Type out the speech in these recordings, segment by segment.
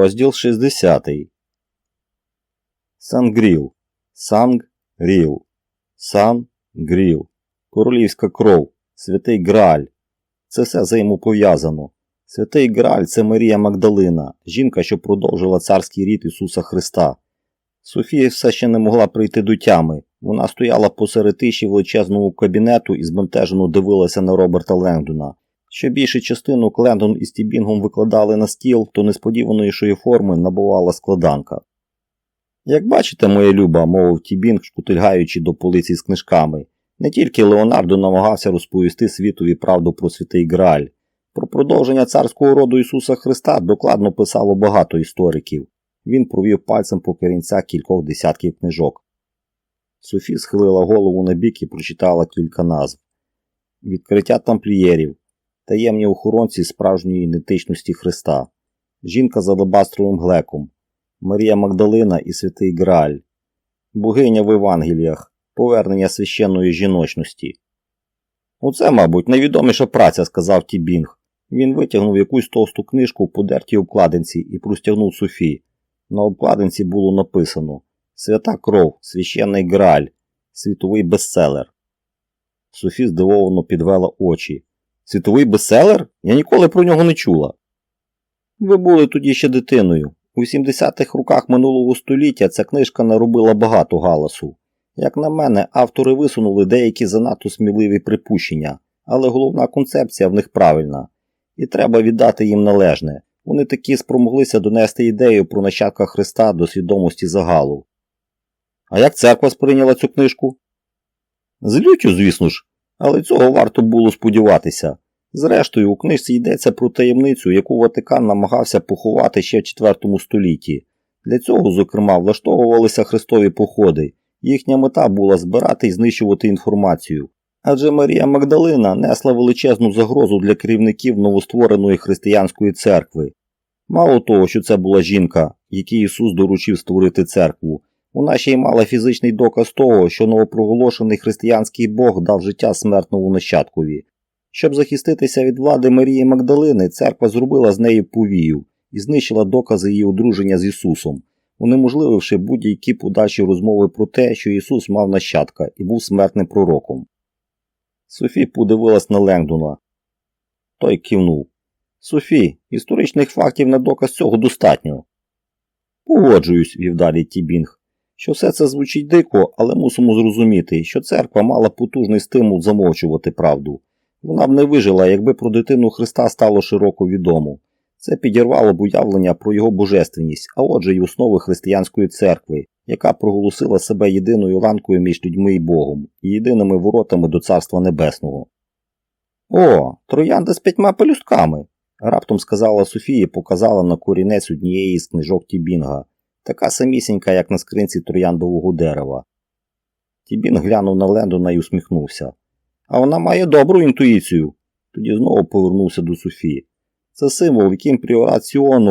Розділ 60. Сангріл. Санг-ріл. Сан-гріл. Королівська кров. Святий Грааль. Це все взаємопов'язано. Святий Грааль це Марія Магдалина, жінка, що продовжила царський рід Ісуса Христа. Софія все ще не могла прийти до тями. Вона стояла посеред тиші величезного кабінету і збентежено дивилася на Роберта Лендона. Що більшу частину Клендон із Тібінгом викладали на стіл, то несподіваної форми набувала складанка. Як бачите, моя люба, мовив Тібінг, шкутильгаючи до полиці з книжками, не тільки Леонардо намагався розповісти світові правду про святий Грааль. Про продовження царського роду Ісуса Христа докладно писало багато істориків. Він провів пальцем по корінцях кількох десятків книжок. Софі схилила голову на бік і прочитала кілька назв: Відкриття тамплієрів, таємні охоронці справжньої ідентичності Христа, жінка з алебастровим глеком, Марія Магдалина і святий Грааль, богиня в Євангеліях, повернення священної жіночності. Оце, мабуть, найвідоміша праця, сказав Тібінг. Він витягнув якусь товсту книжку в подертій обкладинці і простягнув Софі. На обкладинці було написано Свята кров, священний Грааль, світовий бестселер. Софі здивовано підвела очі. Світовий бестселер? Я ніколи про нього не чула. Ви були тоді ще дитиною. У 70-х роках минулого століття ця книжка наробила багато галасу. Як на мене, автори висунули деякі занадто сміливі припущення, але головна концепція в них правильна. І треба віддати їм належне. Вони таки спромоглися донести ідею про нащадка Христа до свідомості загалу. А як церква сприйняла цю книжку? З лютю, звісно ж, але цього варто було сподіватися. Зрештою, у книжці йдеться про таємницю, яку Ватикан намагався поховати ще в IV столітті. Для цього, зокрема, влаштовувалися хрестові походи. Їхня мета була збирати і знищувати інформацію. Адже Марія Магдалина несла величезну загрозу для керівників новоствореної християнської церкви. Мало того, що це була жінка, якій Ісус доручив створити церкву, вона ще й мала фізичний доказ того, що новопроголошений християнський Бог дав життя смертному нащадкові. Щоб захиститися від влади Марії Магдалини, церква зробила з неї повію і знищила докази її одруження з Ісусом, унеможлививши будь-які подальші розмови про те, що Ісус мав нащадка і був смертним пророком. Софі подивилась на Лендона. Той кивнув. Софі, історичних фактів на доказ цього достатньо. Погоджуюсь, вів далі Тібінг що все це звучить дико, але мусимо зрозуміти, що церква мала потужний стимул замовчувати правду. Вона б не вижила, якби про дитину Христа стало широко відомо. Це підірвало б уявлення про його божественність, а отже й основи християнської церкви, яка проголосила себе єдиною ланкою між людьми і Богом і єдиними воротами до Царства Небесного. О, троянда з п'ятьма пелюстками, раптом сказала Софія і показала на корінець однієї з книжок Тібінга така самісінька, як на скринці трояндового дерева. Тібін глянув на Лендона і усміхнувся. А вона має добру інтуїцію. Тоді знову повернувся до Софії. Це символ, яким пріорат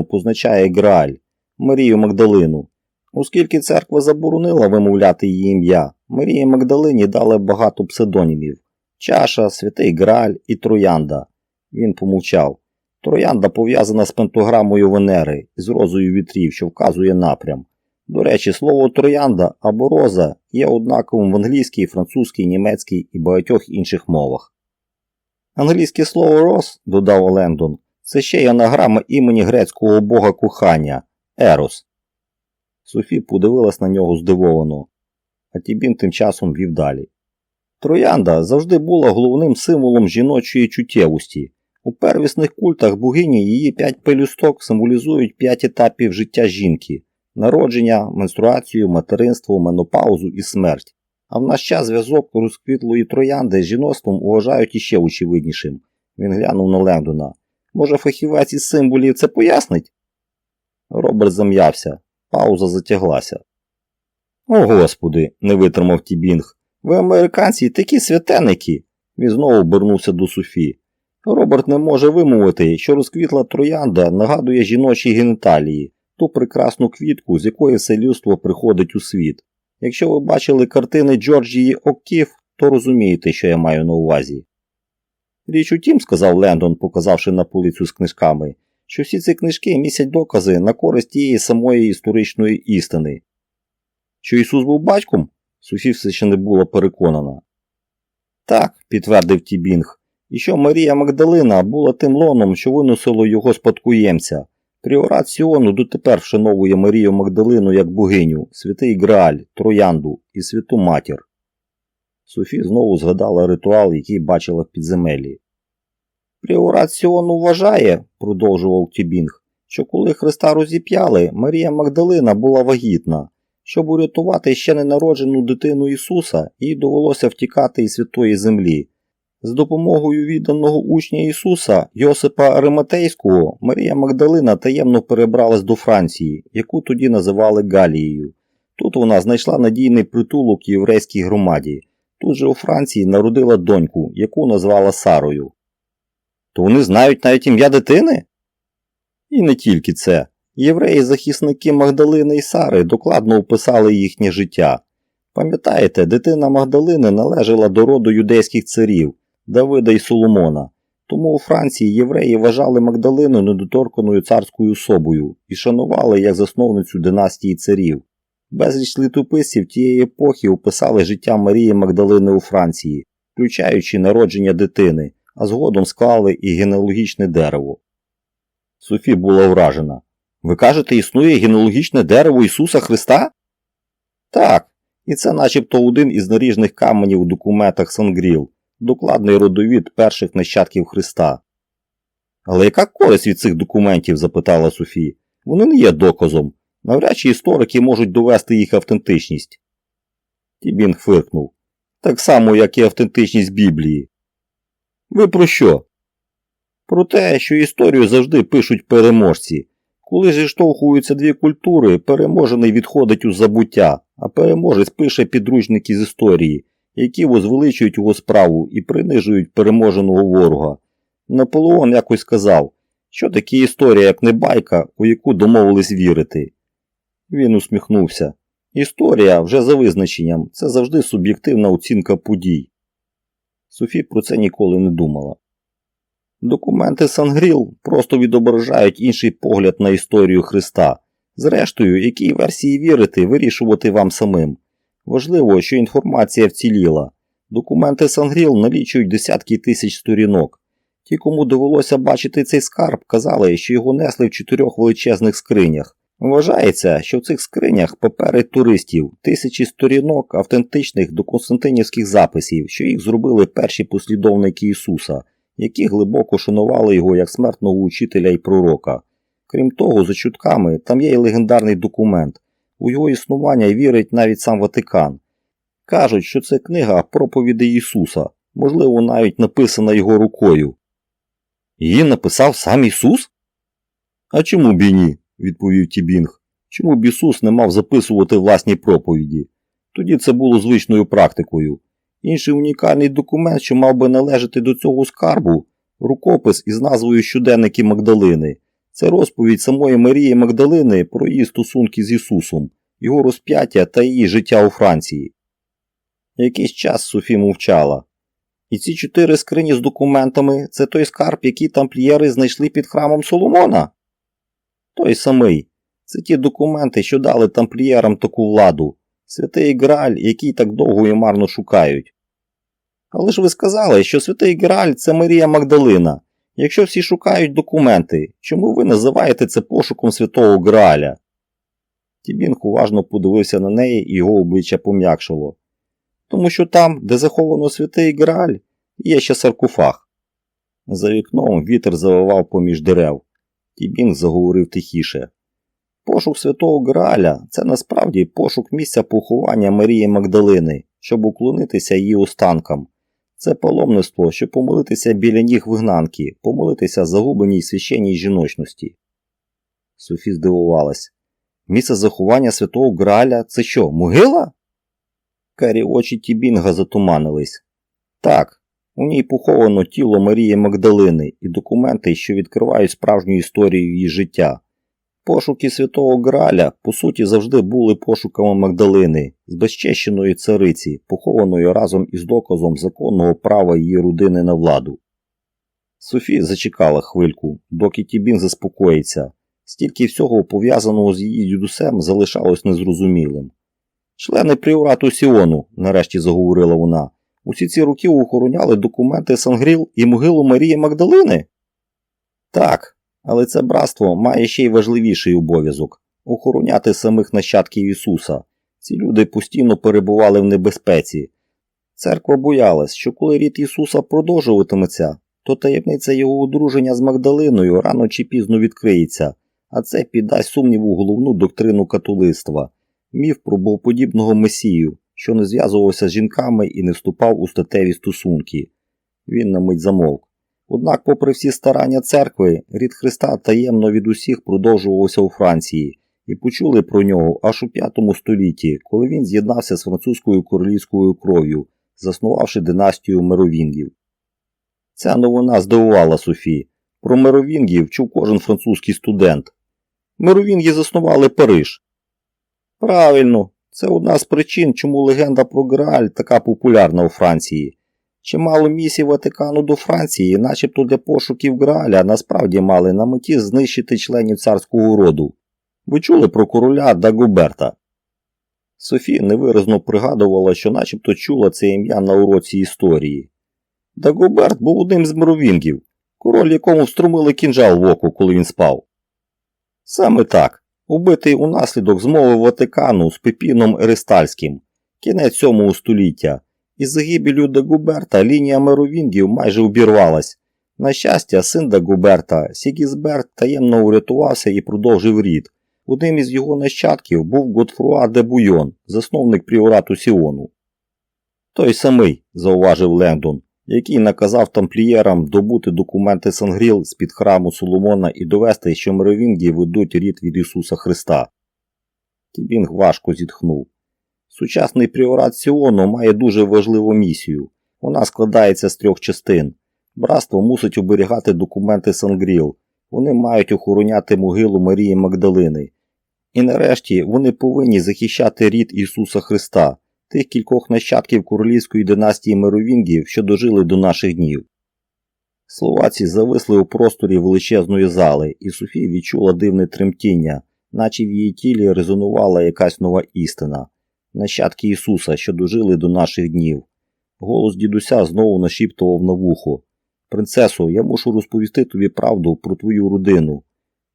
позначає Грааль, Марію Магдалину. Оскільки церква заборонила вимовляти її ім'я, Марії Магдалині дали багато псевдонімів Чаша, Святий Грааль і Троянда. Він помовчав. Троянда пов'язана з пентограмою Венери і з розою вітрів, що вказує напрям. До речі, слово троянда або роза є однаковим в англійській, французькій, німецькій і багатьох інших мовах. Англійське слово роз, додав Лендон, це ще й анаграма імені грецького бога кохання Ерос. Софі подивилась на нього здивовано, а Тібін тим часом вів далі. Троянда завжди була головним символом жіночої чуттєвості. У первісних культах богині її п'ять пелюсток символізують п'ять етапів життя жінки народження, менструацію, материнство, менопаузу і смерть. А в наш час зв'язок розквітлої троянди з жіноцтвом вважають іще очевиднішим. Він глянув на Лендона. Може, фахівець із символів це пояснить? Роберт зам'явся. Пауза затяглася. О, господи, не витримав Тібінг. Ви американці такі святеники. Він знову обернувся до Софі. Роберт не може вимовити, що розквітла троянда нагадує жіночі геніталії, ту прекрасну квітку, з якої все людство приходить у світ. Якщо ви бачили картини Джорджії Оккіф, то розумієте, що я маю на увазі. Річ у тім, сказав Лендон, показавши на полицю з книжками, що всі ці книжки містять докази на користь тієї самої історичної істини. Що Ісус був батьком? Софі все ще не була переконана. Так, підтвердив Тібінг, і що Марія Магдалина була тим лоном, що виносило його спадкоємця. Пріорат Сіону дотепер вшановує Марію Магдалину як богиню, святий Грааль, Троянду і святу матір. Софі знову згадала ритуал, який бачила в підземеллі. Пріорат Сіону вважає, продовжував Тібінг, що коли Христа розіп'яли, Марія Магдалина була вагітна. Щоб урятувати ще ненароджену дитину Ісуса, їй довелося втікати із святої землі. З допомогою відданого учня Ісуса Йосипа Ариматейського Марія Магдалина таємно перебралась до Франції, яку тоді називали Галією. Тут вона знайшла надійний притулок єврейській громаді. Тут же у Франції народила доньку, яку назвала Сарою. То вони знають навіть ім'я дитини? І не тільки це. Євреї-захисники Магдалини і Сари докладно описали їхнє життя. Пам'ятаєте, дитина Магдалини належала до роду юдейських царів Давида і Соломона. Тому у Франції євреї вважали Магдалину недоторканою царською особою і шанували як засновницю династії царів. Безліч літописів тієї епохи описали життя Марії Магдалини у Франції, включаючи народження дитини, а згодом склали і генеалогічне дерево. Софі була вражена. Ви кажете, існує генеалогічне дерево Ісуса Христа? Так, і це начебто один із наріжних каменів у документах Сангріл, докладний родовід перших нащадків Христа. Але яка користь від цих документів? запитала Софі. Вони не є доказом. Навряд чи історики можуть довести їх автентичність. Тібін фиркнув. Так само, як і автентичність Біблії. Ви про що? Про те, що історію завжди пишуть переможці. Коли зіштовхуються дві культури, переможений відходить у забуття, а переможець пише підручники з історії, які возвеличують його справу і принижують переможеного ворога. Наполеон якось сказав, що таке історія, як не байка, у яку домовились вірити. Він усміхнувся. Історія, вже за визначенням, це завжди суб'єктивна оцінка подій. Софі про це ніколи не думала. Документи Сангріл просто відображають інший погляд на історію Христа. Зрештою, якій версії вірити, вирішувати вам самим. Важливо, що інформація вціліла. Документи Сангріл налічують десятки тисяч сторінок. Ті, кому довелося бачити цей скарб, казали, що його несли в чотирьох величезних скринях. Вважається, що в цих скринях папери туристів, тисячі сторінок автентичних до Константинівських записів, що їх зробили перші послідовники Ісуса, які глибоко шанували його як смертного учителя і пророка. Крім того, за чутками, там є й легендарний документ. У його існування вірить навіть сам Ватикан. Кажуть, що це книга проповіді Ісуса, можливо, навіть написана його рукою. Її написав сам Ісус? А чому б і ні? відповів Тібінг. Чому б Ісус не мав записувати власні проповіді? Тоді це було звичною практикою. Інший унікальний документ, що мав би належати до цього скарбу, рукопис із назвою Щоденники Магдалини. Це розповідь самої Марії Магдалини про її стосунки з Ісусом, його розп'яття та її життя у Франції. Якийсь час Софі мовчала. І ці чотири скрині з документами це той скарб, який тамплієри знайшли під храмом Соломона? Той самий. Це ті документи, що дали тамплієрам таку владу, святий Грааль, який так довго і марно шукають. Але ж ви сказали, що святий Грааль це Марія Магдалина. Якщо всі шукають документи, чому ви називаєте це пошуком святого Грааля? Тібінг уважно подивився на неї і його обличчя пом'якшило. Тому що там, де заховано святий Грааль, є ще саркофаг. За вікном вітер завивав поміж дерев. Тібінг заговорив тихіше. Пошук святого Грааля це насправді пошук місця поховання Марії Магдалини, щоб уклонитися її останкам. Це паломництво, щоб помолитися біля ніг вигнанки, помолитися загубленій священній жіночності. Софі здивувалась. Місце заховання святого Граля це що, могила? Карі очі Тібінга затуманились. Так, у ній поховано тіло Марії Магдалини і документи, що відкривають справжню історію її життя. Пошуки святого Граля, по суті, завжди були пошуками Магдалини, збезчещеної цариці, похованої разом із доказом законного права її родини на владу. Софі зачекала хвильку, доки Тібін заспокоїться. Стільки всього пов'язаного з її дідусем залишалось незрозумілим. Члени пріорату Сіону, нарешті заговорила вона, усі ці роки охороняли документи Сангріл і могилу Марії Магдалини? Так, але це братство має ще й важливіший обов'язок охороняти самих нащадків Ісуса. Ці люди постійно перебували в небезпеці. Церква боялась, що коли рід Ісуса продовжуватиметься, то таємниця його одруження з Магдалиною рано чи пізно відкриється, а це піддасть сумніву головну доктрину католицтва, міф про богоподібного месію, що не зв'язувався з жінками і не вступав у статеві стосунки. Він на мить замовк. Однак, попри всі старання церкви, рід Христа таємно від усіх продовжувався у Франції, і почули про нього аж у V столітті, коли він з'єднався з французькою королівською кров'ю, заснувавши династію Меровінгів. Ця новина здивувала Софі. Про Меровінгів чув кожен французький студент. Меровінги заснували Париж. Правильно, це одна з причин, чому легенда про Грааль така популярна у Франції. Чимало місій Ватикану до Франції, начебто для пошуків Грааля, насправді мали на меті знищити членів царського роду. Ви чули про короля Дагоберта? Софі невиразно пригадувала, що начебто чула це ім'я на уроці історії. Дагоберт був одним з мировінгів, король якому вструмили кінжал в око, коли він спав. Саме так, убитий унаслідок змови Ватикану з Пепіном Еристальським, кінець 7 століття. Із загибелю Дагуберта лінія Меровінгів майже обірвалась. На щастя, син Дагуберта, Сігізберт, таємно урятувався і продовжив рід. Одним із його нащадків був Готфруа де Буйон, засновник пріорату Сіону. Той самий, зауважив Лендон, який наказав тамплієрам добути документи Сангріл з-під храму Соломона і довести, що Меровінгі ведуть рід від Ісуса Христа. Тібінг важко зітхнув. Сучасний пріорат Сіону має дуже важливу місію. Вона складається з трьох частин. Братство мусить оберігати документи Сангріл. Вони мають охороняти могилу Марії Магдалини. І нарешті вони повинні захищати рід Ісуса Христа, тих кількох нащадків королівської династії Меровінгів, що дожили до наших днів. Словаці зависли у просторі величезної зали, і Софія відчула дивне тремтіння, наче в її тілі резонувала якась нова істина нащадки Ісуса, що дожили до наших днів. Голос дідуся знову нашіптував на вухо. Принцесо, я мушу розповісти тобі правду про твою родину.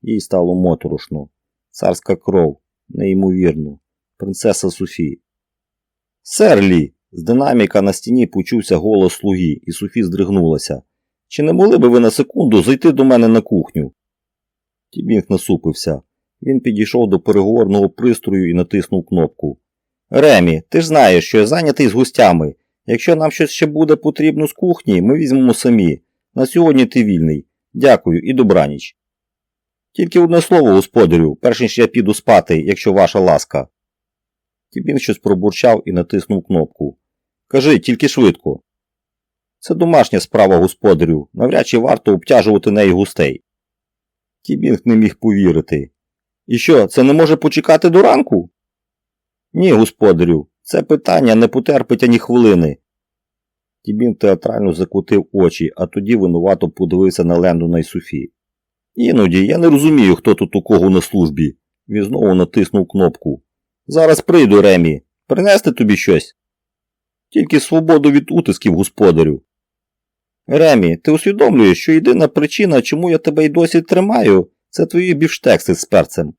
Їй стало моторошно. Царська кров, неймовірно, принцеса Софі. Сер Лі! З динаміка на стіні почувся голос слуги, і Софі здригнулася. Чи не могли би ви на секунду зайти до мене на кухню? Тібінг насупився. Він підійшов до переговорного пристрою і натиснув кнопку. Ремі, ти ж знаєш, що я зайнятий з гостями. Якщо нам щось ще буде потрібно з кухні, ми візьмемо самі. На сьогодні ти вільний. Дякую і добраніч. Тільки одне слово, господарю, перш ніж я піду спати, якщо ваша ласка. Тібін щось пробурчав і натиснув кнопку. Кажи, тільки швидко. Це домашня справа господарю, навряд чи варто обтяжувати неї густей. Тібінг не міг повірити. І що, це не може почекати до ранку? Ні, господарю, це питання не потерпить ані хвилини. Тібін театрально закутив очі, а тоді винувато подивився на Лендона і Софі. Іноді я не розумію, хто тут у кого на службі. Він знову натиснув кнопку. Зараз прийду, Ремі. Принести тобі щось. Тільки свободу від утисків, господарю. Ремі, ти усвідомлюєш, що єдина причина, чому я тебе й досі тримаю, це твої бівштекси з перцем.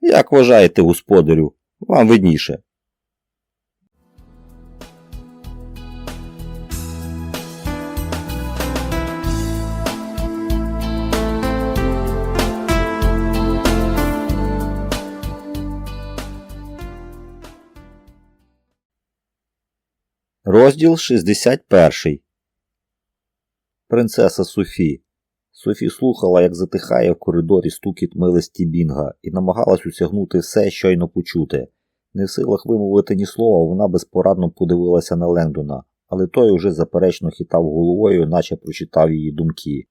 Як вважаєте, господарю, вам видніше. Розділ 61 Принцеса Софі. Софі слухала, як затихає в коридорі стукіт милості Бінга, і намагалась усягнути все, щойно почути. Не в силах вимовити ні слова, вона безпорадно подивилася на Лендона, але той уже заперечно хитав головою, наче прочитав її думки.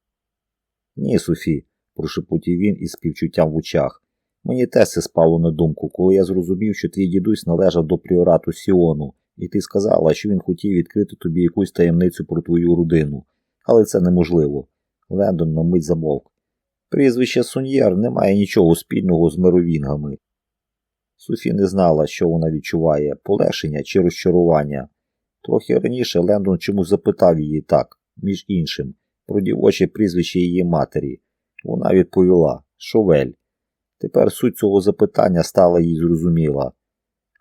Ні, Софі, прошепотів він із співчуттям в очах. Мені теж це спало на думку, коли я зрозумів, що твій дідусь належав до пріорату Сіону, і ти сказала, що він хотів відкрити тобі якусь таємницю про твою родину. але це неможливо. Лендон на мить замовк. Прізвище Суньєр не має нічого спільного з меровінгами. Софі не знала, що вона відчуває полегшення чи розчарування. Трохи раніше Лендон чомусь запитав її так, між іншим, про дівоче прізвище її матері. Вона відповіла Шовель. Тепер суть цього запитання стала їй зрозуміла.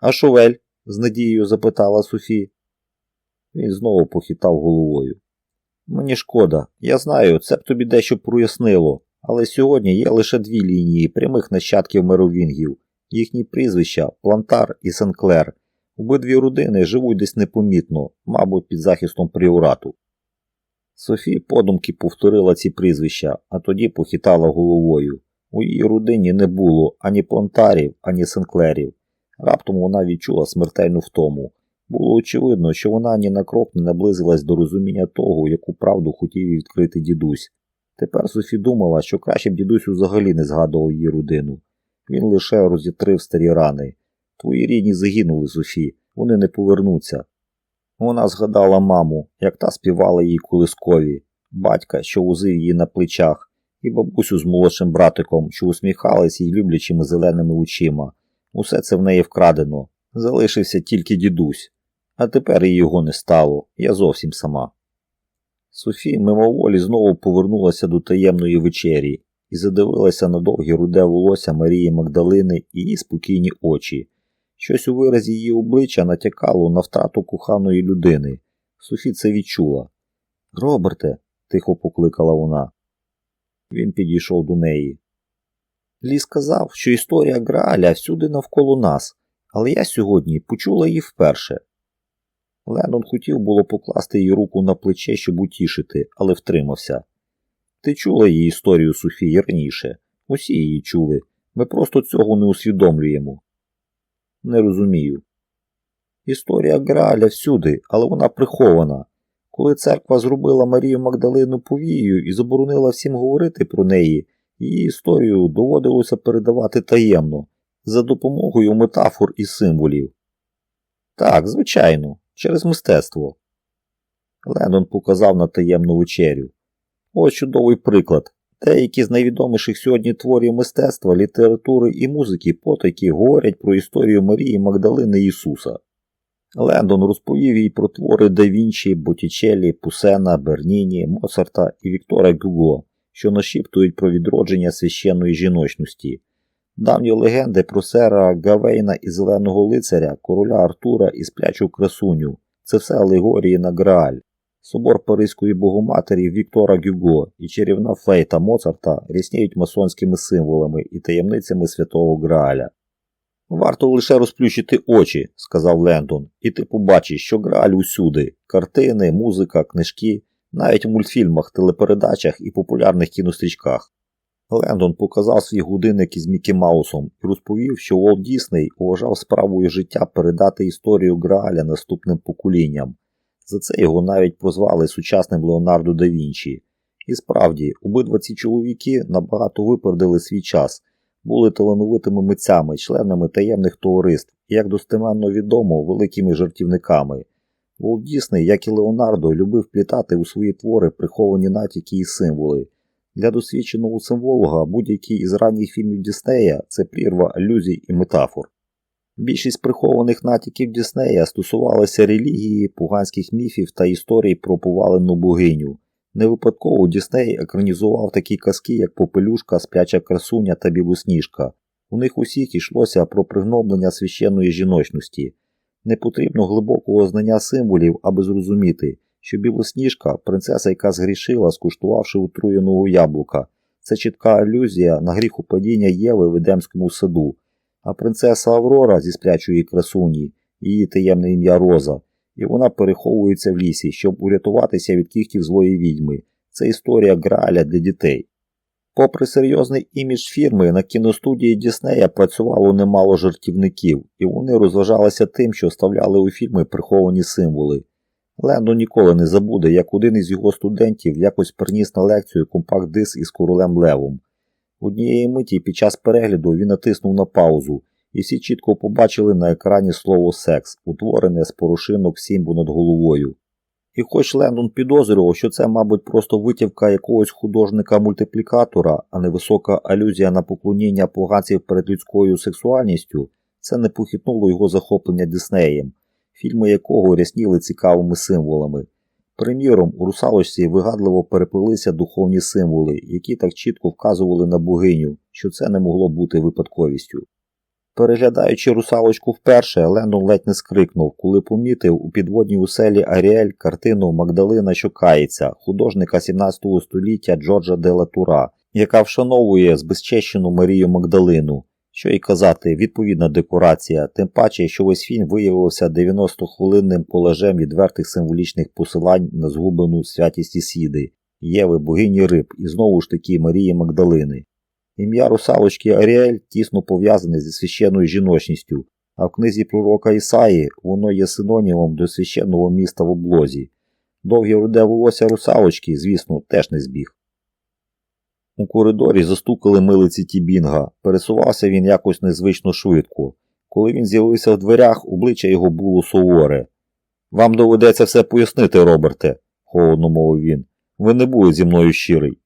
А Шовель? З надією запитала Софі. Він знову похитав головою. Мені шкода, я знаю, це б тобі дещо прояснило, але сьогодні є лише дві лінії прямих нащадків меровінгів, їхні прізвища Плантар і Сенклер. Обидві родини живуть десь непомітно, мабуть, під захистом пріорату. Софі подумки повторила ці прізвища, а тоді похитала головою. У її родині не було ані плантарів, ані сенклерів. Раптом вона відчула смертельну втому. Було очевидно, що вона ні на крок не наблизилась до розуміння того, яку правду хотів відкрити дідусь. Тепер Софі думала, що краще б дідусь взагалі не згадував її родину. Він лише розітрив старі рани. Твої рідні загинули, Софі, вони не повернуться. Вона згадала маму, як та співала їй колискові, батька, що возив її на плечах, і бабусю з молодшим братиком, що усміхались їй люблячими зеленими очима. Усе це в неї вкрадено. Залишився тільки дідусь. А тепер і його не стало, я зовсім сама. Софі мимоволі знову повернулася до таємної вечері і задивилася на довгі руде волосся Марії Магдалини і її спокійні очі. Щось у виразі її обличчя натякало на втрату коханої людини. Софі це відчула. Роберте, тихо покликала вона. Він підійшов до неї. Лі сказав, що історія Грааля всюди навколо нас, але я сьогодні почула її вперше. Леннон хотів було покласти її руку на плече, щоб утішити, але втримався. Ти чула її історію Софії раніше. Усі її чули. Ми просто цього не усвідомлюємо. Не розумію. Історія Грааля всюди, але вона прихована. Коли церква зробила Марію Магдалину повією і заборонила всім говорити про неї, її історію доводилося передавати таємно, за допомогою метафор і символів. Так, звичайно, через мистецтво. Леннон показав на таємну вечерю. Ось чудовий приклад. Деякі з найвідоміших сьогодні творів мистецтва, літератури і музики потайки говорять про історію Марії Магдалини Ісуса. Лендон розповів їй про твори Да Вінчі, Боттічеллі, Пусена, Берніні, Моцарта і Віктора Гюго, що нашіптують про відродження священної жіночності. Давні легенди про сера Гавейна і Зеленого лицаря, короля Артура і сплячу красуню це все алегорії на Грааль. Собор Паризької богоматері Віктора Гюго і чарівна флейта Моцарта рісніють масонськими символами і таємницями святого Грааля. Варто лише розплющити очі, сказав Лендон, і ти побачиш, що Грааль усюди картини, музика, книжки, навіть в мультфільмах, телепередачах і популярних кінострічках. Лендон показав свій годинник із Мікі Маусом і розповів, що Уолт Дісней вважав справою життя передати історію Грааля наступним поколінням. За це його навіть прозвали сучасним Леонардо да Вінчі. І справді, обидва ці чоловіки набагато випередили свій час, були талановитими митцями, членами таємних товариств і, як достеменно відомо, великими жартівниками. Волт Дісней, як і Леонардо, любив плітати у свої твори приховані натяки і символи. Для досвідченого символога будь-який із ранніх фільмів Діснея це прірва алюзій і метафор. Більшість прихованих натяків Діснея стосувалися релігії, пуганських міфів та історій про повалену богиню. Не випадково Дісней екранізував такі казки, як Попелюшка, Спляча красуня та Білосніжка. У них усіх йшлося про пригноблення священної жіночності. Не потрібно глибокого знання символів, аби зрозуміти, що білосніжка принцеса, яка згрішила, скуштувавши отруєного яблука. Це чітка алюзія на гріхопадіння Єви в Едемському саду. А принцеса Аврора зі сплячої красуні, її таємне ім'я Роза, і вона переховується в лісі, щоб урятуватися від кіхтів злої відьми. Це історія Грааля для дітей. Попри серйозний імідж фірми, на кіностудії Діснея працювало немало жартівників, і вони розважалися тим, що вставляли у фільми приховані символи. Лендо ніколи не забуде, як один із його студентів якось приніс на лекцію компакт-диск із королем Левом. Однієї миті під час перегляду він натиснув на паузу, і всі чітко побачили на екрані слово секс, утворене з порошинок сімбу над головою. І хоч Лендон підозрював, що це, мабуть, просто витівка якогось художника-мультиплікатора, а не висока алюзія на поклоніння поганців перед людською сексуальністю, це не похитнуло його захоплення Диснеєм, фільми якого рясніли цікавими символами. Приміром, у русалочці вигадливо переплилися духовні символи, які так чітко вказували на богиню, що це не могло бути випадковістю. Переглядаючи русалочку вперше, Лендон ледь не скрикнув, коли помітив у підводній уселі Аріель картину Магдалина що художника 17 століття Джорджа де Латура, яка вшановує збезчещену Марію Магдалину. Що й казати, відповідна декорація, тим паче, що весь фільм виявився 90-хвилинним колажем відвертих символічних посилань на згублену святість Ісіди, Єви, богині риб і знову ж таки Марії Магдалини. Ім'я русалочки Аріель тісно пов'язане зі священною жіночністю, а в книзі пророка Ісаї воно є синонімом до священного міста в облозі. Довге руде волосся русалочки, звісно, теж не збіг. У коридорі застукали милиці Тібінга. Пересувався він якось незвично швидко. Коли він з'явився в дверях, обличчя його було суворе. Вам доведеться все пояснити, Роберте, холодно мовив він. Ви не були зі мною щирий.